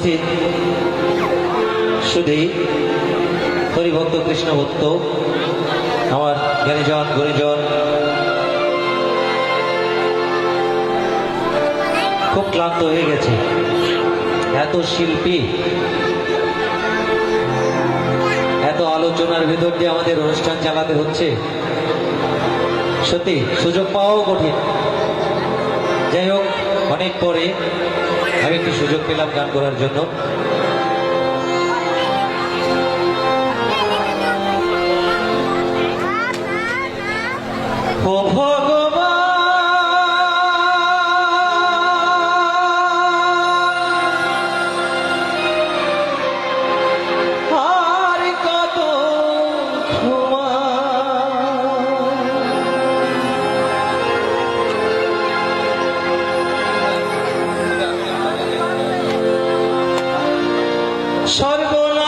উপস্থিত। শুধু হরিভক্ত কৃষ্ণ ভক্ত আমার জ্ঞানীজন গুণীজন খুব ক্লান্ত হয়ে গেছে। এত শিল্পী, এত আলোচনার ভেতর দিয়ে আমাদের অনুষ্ঠান চালাতে হচ্ছে। সত্যি, সুযোগ পাওয়াও কঠিন। যাই হোক, অনেক পরে আমি একটু সুযোগ পেলাম গান করার জন্য।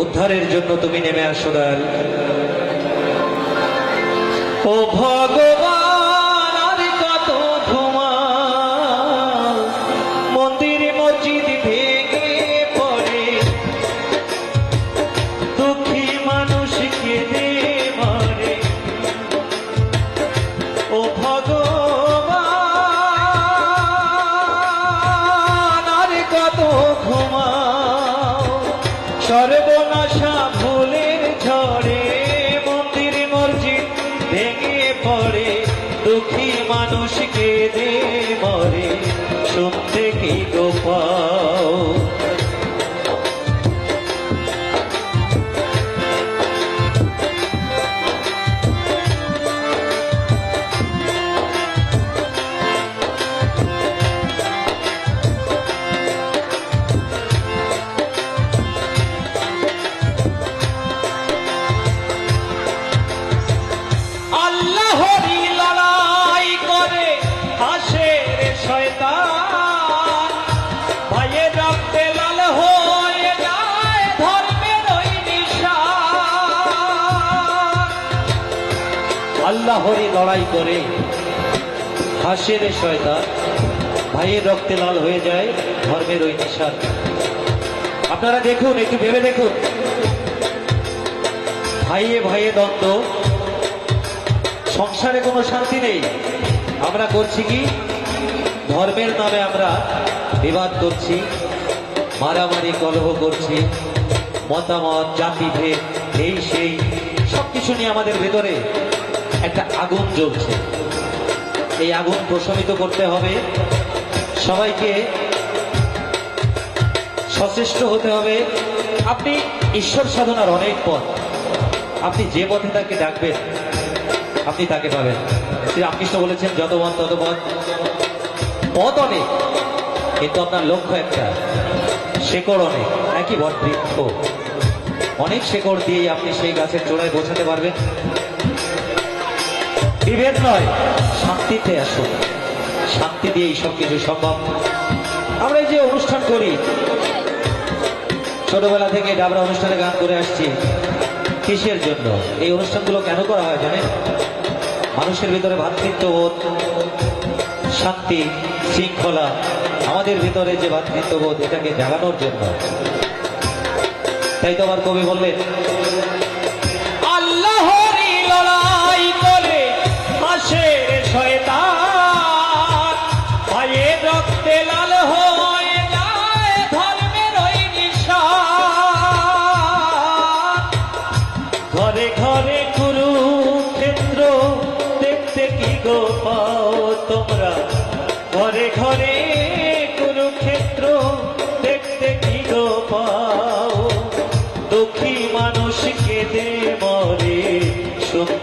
উদ্ধারের জন্য তুমি নেমে আসো দয়াল। ও ভগবান! পড়ে দুঃখী মানুষকে দে মরে শুনতে কি গোপাও আল্লাহরই লড়াই করে। হাসে রে শয়তান, ভাইয়ের রক্তে লাল হয়ে যায় ধর্মের ওই নিশান। আপনারা দেখুন, একটু ভেবে দেখুন। ভাইয়ে ভাইয়ে দ্বন্দ্ব। সংসারে কোনো শান্তি নেই। আমরা করছি কি? ধর্মের নামে আমরা বিবাদ করছি, মারামারি, কলহ করছি, মতামত, জাতিভেদ, এই সেই, সবকিছু নিয়ে আমাদের ভেতরে একটা আগুন জ্বলছে। এই আগুন প্রশমিত করতে হবে। সবাইকে সচেষ্ট হতে হবে। আপনি ঈশ্বর সাধনার অনেক পথ। আপনি যে পথে তাকে ডাকবেন, আপনি তাকে পাবেন। শ্রী রামকৃষ্ণ বলেছেন, যত মত তত পথ। পথ অনেক, কিন্তু আপনার লক্ষ্য একটা, শেকড় অনেক, একই বট বৃক্ষ। অনেক শেকড় দিয়েই আপনি সেই গাছের চোড়ায় পৌঁছাতে পারবেন। বিভেদ নয়। শান্তিতে আসুন শান্তি দিয়েই সব কিছু সম্ভব। আমরা এই যে অনুষ্ঠান করি, ছোটবেলা থেকে ডাবরা অনুষ্ঠানে গান করে আসছি, কিসের জন্য? এই অনুষ্ঠানগুলো কেন করা হয় জানেন? মানুষের ভিতরে ভ্রাতৃত্ববোধ শান্তি, শৃঙ্খলা, আমাদের ভিতরে যে ভ্রাতৃত্ববোধ এটাকে জাগানোর জন্য। তাই তো আমার কবি বললেন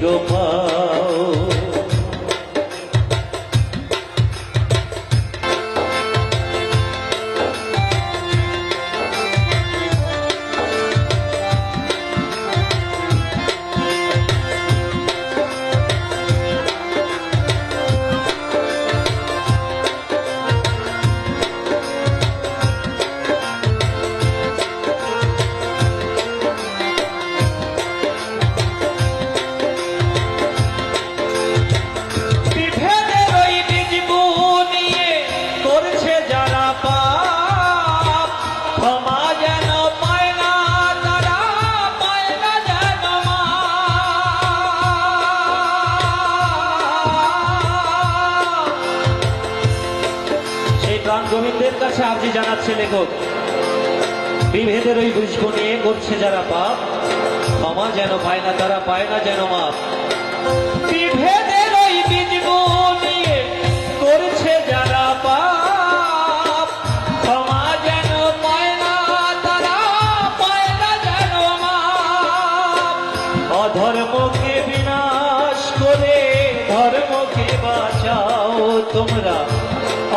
go by. কাছে আর্জি জানাচ্ছে লেখক। বিভেদের ওই বুঝব নিয়ে করছে যারা পাপ, ক্ষমা যেন পায় না, তারা পায় না যেন মাপ। বিভেদের ওই নিয়ে করছে যারা পাপ, ক্ষমা যেন পায় না, তারা পায় না যেন মাপ। অধর্মকে বিনাশ করে ধর্মকে বাঁচাও তোমরা।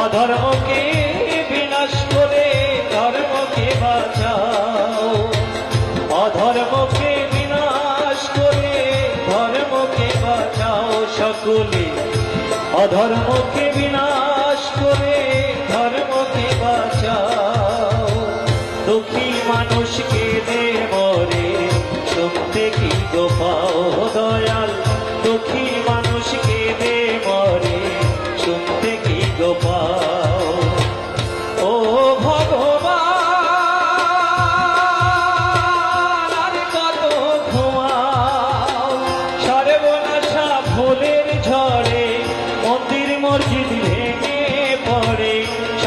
অধর্মকে অধর্মকে বিনাশ করে ধর্মকে বাঁচাও। দুঃখী মানুষকে দে মরে সত্যি কি গোপাও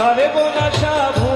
সর্বনাশা ফুলের ঝড়ে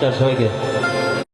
নমস্কার সবাইকে